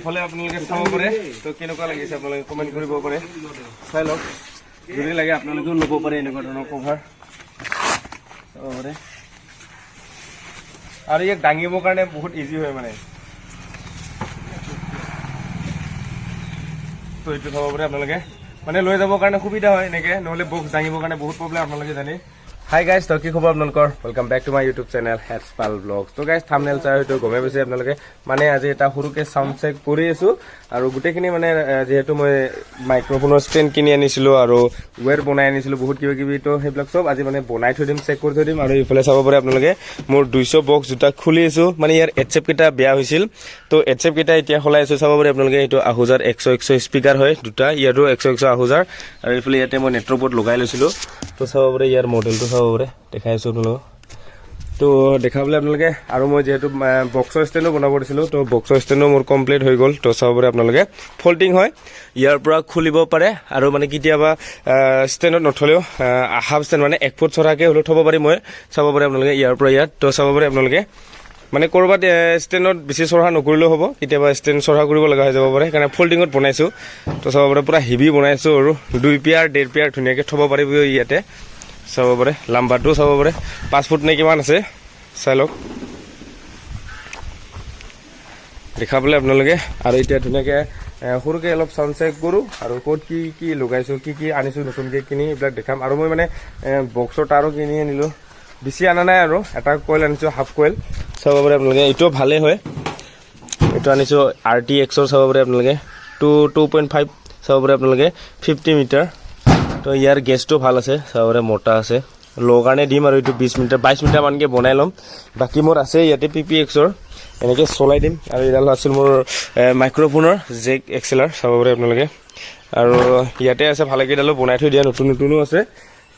ইফালে আপোনালোকে চাব পাৰে। তো কেনেকুৱা লাগিছে আপোনালোকে কমেণ্ট কৰিব পাৰে। চাই লওক। যদি লাগে আপোনালোকেও ল'ব পাৰে এনেকুৱা ধৰণৰ কভাৰ চাব পাৰে। আৰু ইয়াক দাঙিবৰ কাৰণে বহুত ইজি হয় মানে। তো এইটো চাব পাৰে আপোনালোকে। মানে লৈ যাবৰ কাৰণে সুবিধা হয় এনেকৈ। নহ'লে বক্স দাঙিবৰ কাৰণে বহুত প্ৰব্লেম আপোনালোকে জানে হাই গাইজ তো কি খবৰ আপোনালোকৰ? Welcome back to my YouTube channel heads পাল ব্লগ তো গাইজ থামনেল চাই হয়তো গমেই পাইছে আপোনালোকে। মানে আজি এটা সৰুকৈ চাউণ্ড চেক কৰি আছোঁ আৰু গোটেইখিনি মানে যিহেতু মই মাইক্ৰফোনৰ ষ্টেণ্ড কিনি আনিছিলোঁ আৰু ৱেৰ বনাই আনিছিলোঁ, বহুত কিবা কিবি, তো সেইবিলাক চব আজি মানে বনাই থৈ দিম চেক কৰি থৈ দিম আৰু ইফালে চাব পাৰে আপোনালোকে। মোৰ দুইশ বক্স দুটা খুলি আছোঁ। মানে ইয়াৰ এডচেপ কেইটা বেয়া হৈছিল। তো এডচেপ কেইটা এতিয়া সলাই আছোঁ, চাব পাৰে আপোনালোকে, এইটো আহুজাৰ একশ একশ স্পীকাৰ হয়, দুটা ইয়াতো একশ একশ আহুজাৰ। আৰু এইফালে ইয়াতে মই নেটৱৰ্কত লগাই লৈছিলোঁ। তো চাব পাৰে ইয়াৰ মডেলটো চাব পাৰে দেখাই আছোঁ আপোনালোকক। তো দেখাবলৈ আপোনালোকে, আৰু মই যিহেতু বক্সৰ ষ্টেণ্ডো বনাব দিছিলোঁ, তো বক্সৰ ষ্টেণ্ডো মোৰ কমপ্লিট হৈ গ'ল। তো চাব পাৰে আপোনালোকে। ফল্টিং হয়, ইয়াৰ পৰা খুলিব পাৰে, আৰু মানে কেতিয়াবা ষ্টেণ্ডত নথলেও হাফ ষ্টেণ্ড মানে এক ফুট চৰাকৈ হ'লেও থ'ব পাৰি মই। চাব পাৰে আপোনালোকে ইয়াৰ পৰা ইয়াত। তো চাব পাৰে আপোনালোকে মানে ক'ৰবাত ষ্টেণ্ডত বেছি চৰহা নকৰিলেও হ'ব, কেতিয়াবা ষ্টেণ্ড চৰহা কৰিব লগা হৈ যাব পাৰে, সেইকাৰণে ফল্ডিঙত বনাইছোঁ। তো চাব পাৰে, পূৰা হেভি বনাইছোঁ আৰু দুই পিয়াৰ ডেৰ পিয়াৰ ধুনীয়াকৈ থ'ব পাৰিব ইয়াতে। চাব পাৰে, লাম্বাৰটোও চাব পাৰে। পাঁচ ফুট নে কিমান আছে, চাই লওক। দেখাবলৈ আপোনালোকে। আৰু এতিয়া ধুনীয়াকৈ সৰুকৈ অলপ চাউণ্ড চেক কৰোঁ আৰু ক'ত কি কি লগাইছোঁ, কি কি আনিছোঁ, নতুনকৈ কিনি এইবিলাক দেখাম। আৰু মই মানে বক্সৰ তাৰো কিনি আনিলোঁ। বেছি অনা নাই আৰু, এটা কইল আনিছোঁ হাফ কইল চাব পাৰে আপোনালোকে এইটোও ভালেই হয়। এইটো আনিছোঁ আৰ টি এক্সৰ চাব পাৰে আপোনালোকে। টু টু পইণ্ট ফাইভ চাব পাৰে আপোনালোকে ফিফটি মিটাৰ তো ইয়াৰ গেছটো ভালো আছে চাব পাৰে মোটা আছে। ল' কাৰণে দিম আৰু এইটো বিছ মিটাৰ বাইছ মিটাৰমানকৈ বনাই ল'ম। বাকী মোৰ আছে ইয়াতে পি পি এক্সৰ এনেকৈ চলাই দিম। আৰু এইডাল আছিল মোৰ মাইক্ৰ'ফোনৰ জেক এক্সেলাৰ চাব পাৰে আপোনালোকে। আৰু ইয়াতে আছে ভালেকেইডালো বনাই থৈ দিয়া নতুন নতুনো আছে।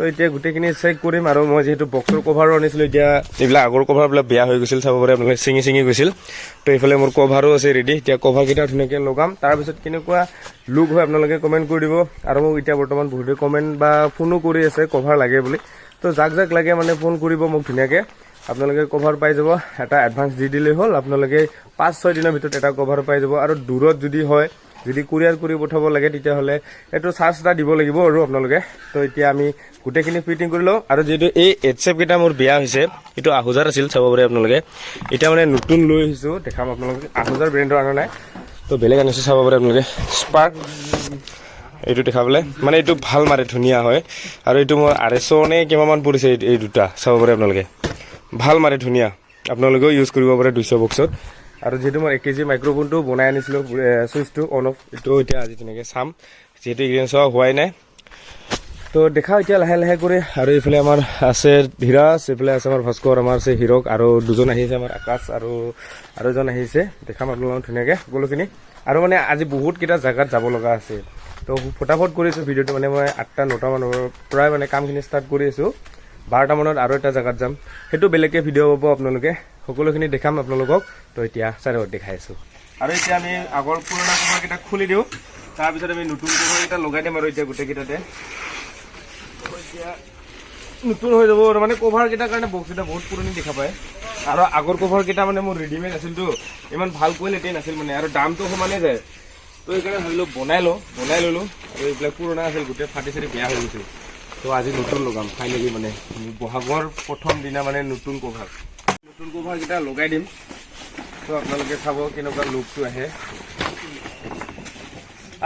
তো এতিয়া গোটেইখিনি চেক কৰিম আৰু মই যিহেতু বক্সৰ কভাৰো আনিছিলোঁ, এতিয়া এইবিলাক আগৰ কভাৰবিলাক বেয়া হৈ গৈছিল, চাব পাৰে, আপোনালোকে ছিঙি ছিঙি গৈছিল। তো এইফালে মোৰ কভাৰো আছে ৰেডি এতিয়া কভাৰকেইটা ধুনীয়াকৈ লগাম। তাৰপিছত কেনেকুৱা লুক হয় আপোনালোকে কমেণ্ট কৰি দিব। আৰু মোক এতিয়া বৰ্তমান বহুতে কমেণ্ট বা ফোনো কৰি আছে কভাৰ লাগে বুলি। তো যাক যাক লাগে মানে ফোন কৰিব মোক ধুনীয়াকৈ। আপোনালোকে কভাৰ পাই যাব। এটা এডভান্স দি দিলেই হ'ল। আপোনালোকে পাঁচ ছয় দিনৰ ভিতৰত এটা কভাৰ পাই যাব। আৰু দূৰত যদি হয় যদি কুৰিয়াৰ কৰি পঠাব লাগে, তেতিয়াহ'লে এইটো চাৰ্জ এটা দিব লাগিব আৰু আপোনালোকে। তো এতিয়া আমি গোটেইখিনি ফিটিং কৰি লওঁ। আৰু যিহেতু এই এডচেপ কেইটা মোৰ বেয়া হৈছে, এইটো আহুজাৰ আছিল, চাব পাৰে আপোনালোকে। এতিয়া মানে নতুন লৈ আহিছোঁ, দেখাম আপোনালোকে আহুজাৰ ব্ৰেণ্ডৰ অনা নাই। তো বেলেগ আনিছোঁ, চাব পাৰে আপোনালোকে। স্পাৰ্ক এইটো দেখাবলৈ। মানে এইটো ভালো মাৰে, ধুনীয়া হয়। আৰু এইটো মোৰ আঢ়ৈশ নে কিমানমান পৰিছে এই দুটা, চাব পাৰে আপোনালোকে। ভালো মাৰে, ধুনীয়া। আপোনালোকেও ইউজ কৰিব পাৰে দুইশ বক্সত আৰু যিহেতু মই এক কেজি মাইক্ৰ'ফোনটো বনাই আনিছিলোঁ চুইচটো অন অফ এইটো এতিয়া আজি ধুনীয়াকৈ চাম। যিহেতু ইগ্ৰেঞ্চ হোৱাই নাই। তো দেখাও এতিয়া লাহে লাহে কৰি, আৰু এইফালে আমাৰ আছে ধীৰাজ, এইফালে আছে আমাৰ ভাস্কৰ, আমাৰ আছে হিৰক, আৰু দুজন আহিছে আমাৰ আকাশ, আৰু আৰু এজন আহিছে দেখাম আপোনালোকক ধুনীয়াকৈ সকলোখিনি। আৰু মানে আজি বহুতকেইটা জেগাত যাব লগা আছে। তো ফটাফট কৰিছোঁ ভিডিঅ'টো মানে মই আঠটা, নটা মানৰ মানে কামখিনি ষ্টাৰ্ট কৰি আছোঁ। বাৰটা মানত আৰু এটা জেগাত যাম। সেইটো বেলেগকৈ ভিডিঅ' পাব আপোনালোকে। সকলোখিনি দেখাম আপোনালোকক। তো এতিয়া চাই দেখাই আছোঁ। আৰু এতিয়া আমি আগৰ পুৰণা কভাৰকেইটা খুলি দিওঁ। তাৰপিছত আমি নতুন কভাৰকেইটা লগাই দিম আৰু এতিয়া গোটেইকেইটাতে। এতিয়া নতুন হৈ যাব মানে কভাৰ কেইটাৰ কাৰণে বক্সকেইটা বহুত পুৰণি দেখা পায়। আৰু আগৰ কভাৰ কেইটা মানে মোৰ ৰেডিমেড আছিলতো। ইমান ভালো কোৱালিটি নাছিল মানে আৰু দামটো সমানে যায়। তো সেইকাৰণে ভাবিলোঁ বনাই লওঁ, বনাই ল'লোঁ। আৰু এইবিলাক পুৰণা আছিল, গোটেই ফাটি চাটি বেয়া হৈ গৈছিল। তো আজি নতুন লগাম ফাইনেলি মানে। বহাগৰ প্ৰথম দিনা মানে নতুন কভাৰ নতুন কভাৰকেইটা লগাই দিম তো আপোনালোকে চাব কেনেকুৱা লুকটো আহে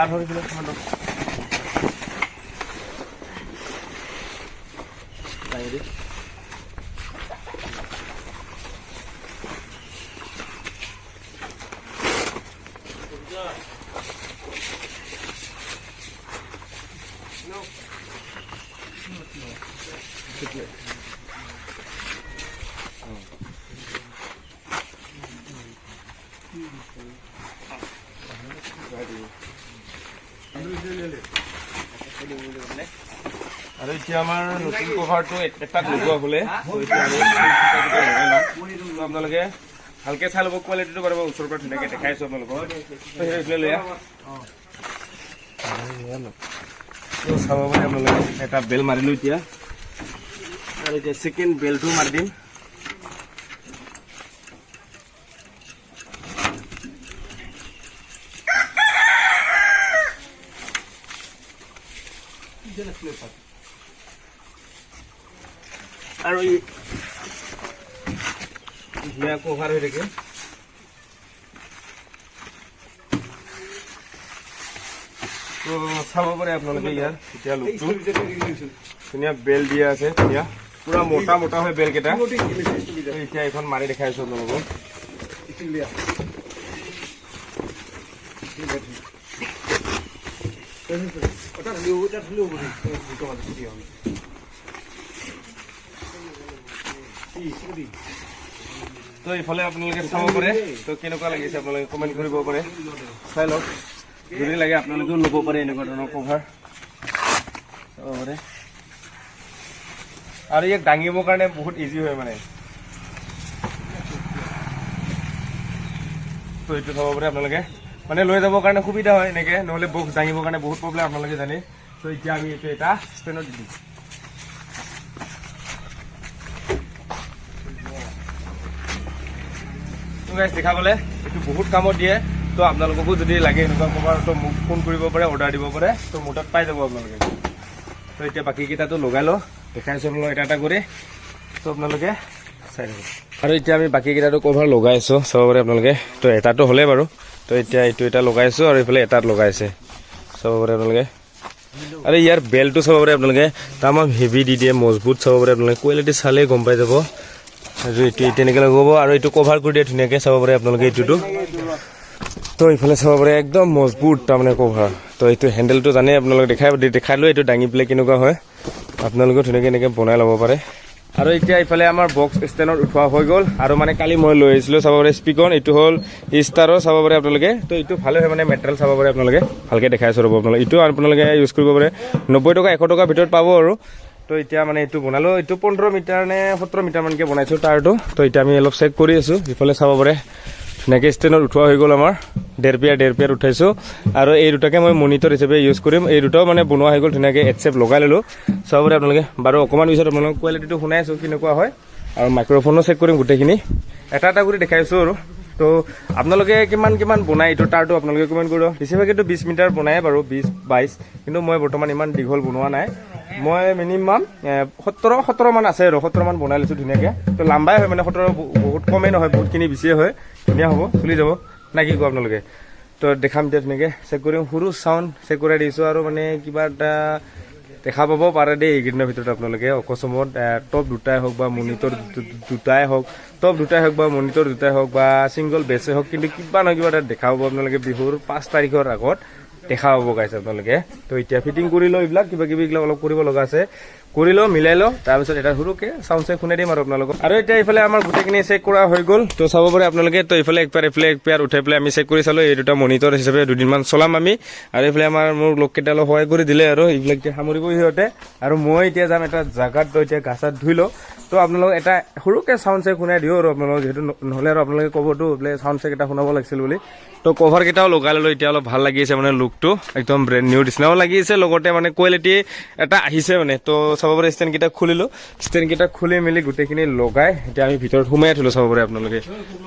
আৰু কিমান লওক। দাঙি দি আৰু এতিয়া আমাৰ নতুন কভাৰটো এটাত লগোৱা হ'লে। আপোনালোকে ভালকে চাই ল'ব কোৱালিটিটো পাৰিব ওচৰৰ পৰা ধুনীয়াকৈ দেখাইছোঁ আপোনালোকক। তো সেই এইফালে লৈ চাব পাৰে। আপোনালোকে। এটা বেল মাৰিলোঁ এতিয়া। আৰু এতিয়া ছেকেণ্ড বেলটো মাৰি দিম। আৰু ই ধুনীয়া কভাৰ হৈ থাকে তো চাব পাৰে আপোনালোকে ইয়াৰ এতিয়া লোকটো। ধুনীয়া বেল দিয়া আছে ধুনীয়া পুৰা মোটা মোটা হয় বেলকেইটা। এতিয়া এইখন মাৰি দেখাইছো আপোনালোকক। তো এইফালে আপোনালোকে চাব পাৰে। তো কেনেকুৱা লাগিছে আপোনালোকে কমেণ্ট কৰিব পাৰে। চাই লওক। যদি লাগে আপোনালোকেও ল'ব পাৰে এনেকুৱা ধৰণৰ কভাৰ চাব পাৰে। আৰু ইয়াক দাঙিবৰ কাৰণে বহুত ইজি হয় মানে। তো এইটো চাব পাৰে আপোনালোকে। মানে লৈ যাবৰ কাৰণে সুবিধা হয় এনেকে, নহ'লে বক্স দাঙিবৰ কাৰণে বহুত প্ৰব্লেম আপোনালোকে জানে তো এতিয়া আমি এইটো এটা ষ্টেণ্ডত দিম গাইজ দেখা গ'লে এইটো বহুত কামত দিয়ে। তো আপোনালোককো যদি লাগে এনেকুৱা কভাৰ তো মোক ফোন কৰিব পাৰে অৰ্ডাৰ দিব পাৰে তো মোৰ তাত পাই যাব আপোনালোকে। তো এতিয়া বাকীকেইটাতো লগাই লওঁ দেখাইছোঁ আপোনালোক এটা এটা কৰি। তো আপোনালোকে চাই ল'ব আৰু এতিয়া আমি বাকীকেইটাতো কভাৰ লগাইছোঁ চাব পাৰে আপোনালোকে। তো এটাতো হ'লেই বাৰু। তো এতিয়া এইটো এটা লগাইছোঁ আৰু এইফালে এটাত লগাইছে। চাব পাৰে আপোনালোকে? আৰু ইয়াৰ বেলটো চাব পাৰে আপোনালোকে? তামাম হেভি দি দিয়ে, মজবুত চাব পাৰে আপোনালোকে। কোৱালিটি চালেই গম পাই যাব। আৰু এইটো তেনেকৈ লগাব আৰু এইটো কভাৰ কৰি দিয়ে ধুনীয়াকৈ চাব পাৰে আপোনালোকে এইটোতো। তো ইফালে চাব পাৰে একদম মজবুত তাৰমানে কভাৰ তো এইটো হেণ্ডেলটো জানে আপোনালোকে, দেখাই দেখাই লৈ এইটো দাঙি পেলাই কেনেকুৱা হয়। আপোনালোকেও ধুনীয়াকৈ এনেকৈ বনাই ল'ব পাৰে। আৰু এতিয়া ইফালে আমাৰ বক্স ষ্টেণ্ডত উঠোৱা হৈ গ'ল। আৰু মানে কালি মই লৈ আহিছিলোঁ, চাব পাৰে স্পীকন, এইটো হ'ল ষ্টাৰৰ, চাব পাৰে আপোনালোকে। তো এইটো ভালে হয় মানে মেটেৰিয়েল চাব পাৰে আপোনালোকে। ভালকৈ দেখাই আছোঁ ৰ'ব আপোনালোকে। এইটো আপোনালোকে ইউজ কৰিব পাৰে। নব্বৈ টকা, এশ টকাৰ ভিতৰত পাব আৰু। তো এতিয়া মানে এইটো বনালোঁ। এইটো পোন্ধৰ মিটাৰ নে সোতৰ মিটাৰমানকৈ বনাইছোঁ তাৰটো তো এতিয়া আমি অলপ চেক কৰি আছোঁ। ইফালে চাব পাৰে। ধুনীয়াকৈ ষ্টেণ্ডত উঠোৱা হৈ গ'ল আমাৰ। ডেৰ পিয়াৰ ডেৰ পিয়াৰ উঠাইছোঁ। আৰু এই দুটাকে মই মনিটৰ হিচাপে ইউজ কৰিম। এই দুটাও মানে বনোৱা হৈ গ'ল, ধুনীয়াকৈ এড চেপ লগাই ল'লোঁ। চাব আপোনালোকে বাৰু অকণমান পিছত আপোনালোকক কোৱালিটিটো শুনাই আছোঁ কেনেকুৱা হয়। আৰু মাইক্ৰফোনো চেক কৰিম গোটেইখিনি। এটা এটা কৰি দেখাইছোঁ আৰু। তো, আপোনালোকে কিমান কিমান বনায় এইটো তাৰটো আপোনালোকে কমেণ্ট কৰিব। বেছিভাগেতো বিছ মিটাৰ বনায় বাৰু বিছ বাইছ কিন্তু মই বৰ্তমান ইমান দীঘল বনোৱা নাই। মই মিনিমাম সত্তৰ, সত্তৰমান আছে আৰু। সত্তৰমান বনাই লৈছোঁ ধুনীয়াকৈ। তো, লাম্বাই হয় মানে সত্তৰ, বহুত কমেই নহয়, বহুতখিনি বেছিয়ে হয়। ধুনীয়া হ'ব চলি যাব। না, কি কয় আপোনালোকে? তো দেখাম এতিয়া ধুনীয়াকৈ। চেক কৰিম সৰু চাউণ্ড চেক কৰাই দিছোঁ আৰু মানে কিবা এটা দেখা পাব পাৰে দেই এইকেইদিনৰ ভিতৰত আপোনালোকে। অকস্মাত টপ দুটাই হওক বা মনিটৰ দুটাই হওক টপ দুটাই হওক বা মনিটৰ দুটাই হওক বা ছিংগল বেছে হওক, কিন্তু কিবা নহয় কিবা এটা দেখা পাব আপোনালোকে বিহুৰ পাঁচ তাৰিখৰ আগত। দেখা পাব গাইছে আপোনালোকে। তো এতিয়া ফিটিং কৰি লওঁ এইবিলাক কিবা কিবি এইবিলাক অলপ কৰিব লগা আছে। কৰি লওঁ মিলাই লওঁ তাৰপিছত এটা সৰুকে চাউণ্ড চেক শুনাই দিম আৰু আপোনালোকক। আৰু এতিয়া এইফালে আমাৰ গোটেইখিনি চেক কৰা হৈ গ'ল। তো চাব পাৰে আপোনালোকে, তো এইফালে এক পেয়াৰ, এইফালে এক উঠাই পেলাই আমি চেক কৰি চালোঁ, এই দুটা মনিটৰ হিচাপে দুদিনমান চলাম আমি। আৰু এইফালে আমাৰ মোৰ লোককেইটা অলপ সহায় কৰি দিলে আৰু, এইবিলাক এতিয়া সামৰিব সিহঁতে। আৰু মই এতিয়া যাম এটা জেগাত এতিয়া গা চা ধুই লওঁ। তো আপোনালোক এটা সৰুকে চাউণ্ড চেক শুনাই দিওঁ আৰু আপোনালোক যিহেতু নহ'লে আৰু আপোনালোকে ক'বতো বোলে চাউণ্ড চেক এটা শুনাব লাগিছিল বুলি। তো কভাৰ কেইটাও লগাই ল'লোঁ, এতিয়া অলপ ভালো লাগি আছে মানে লুকটো একদম ব্ৰেণ্ড নিউ নিচিনাও লাগি আছে, লগতে মানে কোৱালিটি এটা আহিছে মানে। তো চাব পাৰে ষ্টেণ্ডকেইটা খুলিলোঁ। ষ্টেণ্ডকেইটা খুলি মেলি গোটেইখিনি লগাই, এতিয়া আমি ভিতৰত সোমাই থ'লোঁ চাব পাৰে আপোনালোকে।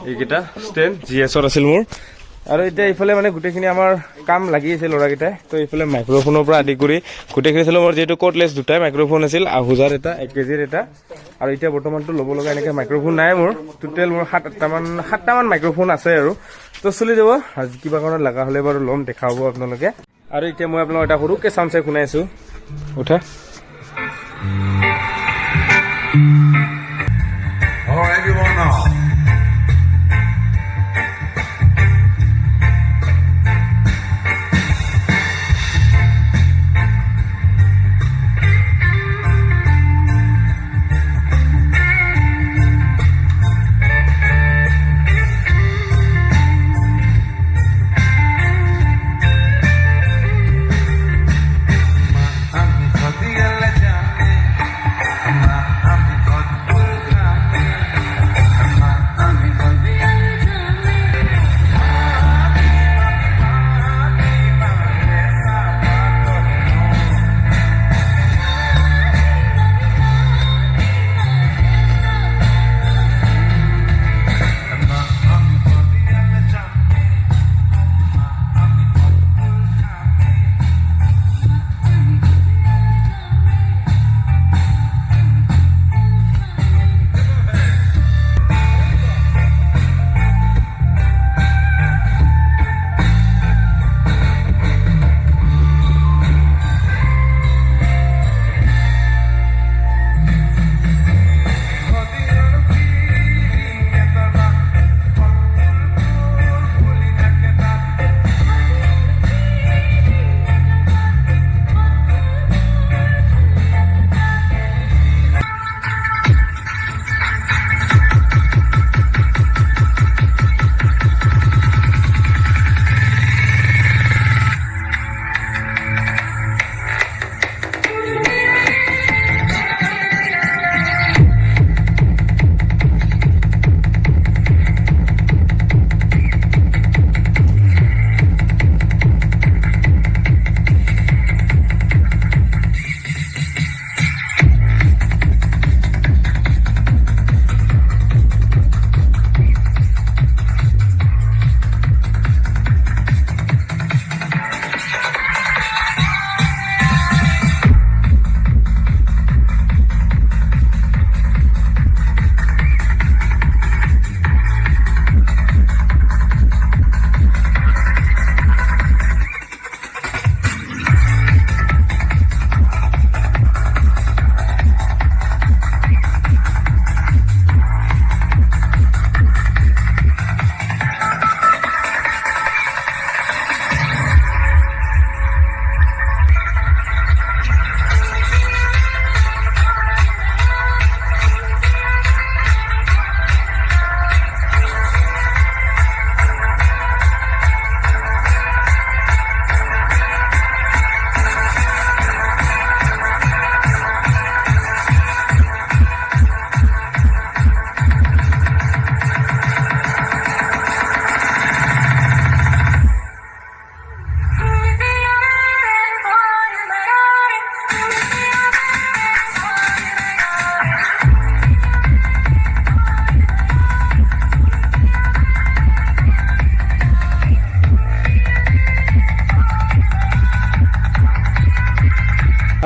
এইকেইটা ষ্টেণ্ড জি এছৰ আছিল মোৰ। আৰু এতিয়া এইফালে মানে গোটেইখিনি আমাৰ কাম লাগি আছে ল'ৰাকেইটাই। তো এইফালে মাইক্ৰফোনৰ পৰা আদি কৰি গোটেইখিনি চালোঁ, মোৰ যিহেতু কটলেছ দুটাই মাইক্ৰফোন আছিল, আহুজাৰ এটা, এক কেজিৰ এটা। আৰু এতিয়া বৰ্তমানতো ল'ব লগা এনেকৈ মাইক্ৰফোন নাই মোৰ। টোটেল মোৰ সাত আঠটামান সাতটামান মাইক্ৰফোন আছে আৰু। তো চলি যাব কিবা কাৰণত লগা হ'লে বাৰু ল'ম, দেখা হ'ব আপোনালোকে। আৰু এতিয়া মই আপোনালোক এটা সৰুকৈ চাউণ্ড চেক শুনাই আছোঁ। উঠা।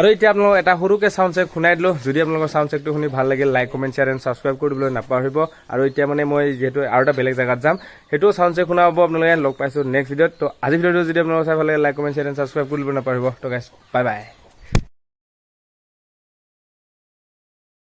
আৰু এতিয়া আপোনালোকক এটা সৰুকৈ চাউণ্ড চেক শুনাই দিলোঁ। যদি আপোনালোকৰ চাউণ্ড চেকটো শুনি ভালো লাগিল like comment share and subscribe কৰি দিবলৈ নাপাহৰিব। আৰু এতিয়া মানে মই যিহেতু আৰু এটা বেলেগ জেগাত যাম, সেইটো চাউণ্ড চেক শুনাব আপোনালোকে লগ পাইছোঁ নেক্সট ভিডিঅ'ত তো। আজি ভিডিঅ'টো যদি আপোনালোকৰ চাই ভালো লাগে like comment share and subscribe কৰিব নাপাহৰিব। তো গাইছ বাই বাই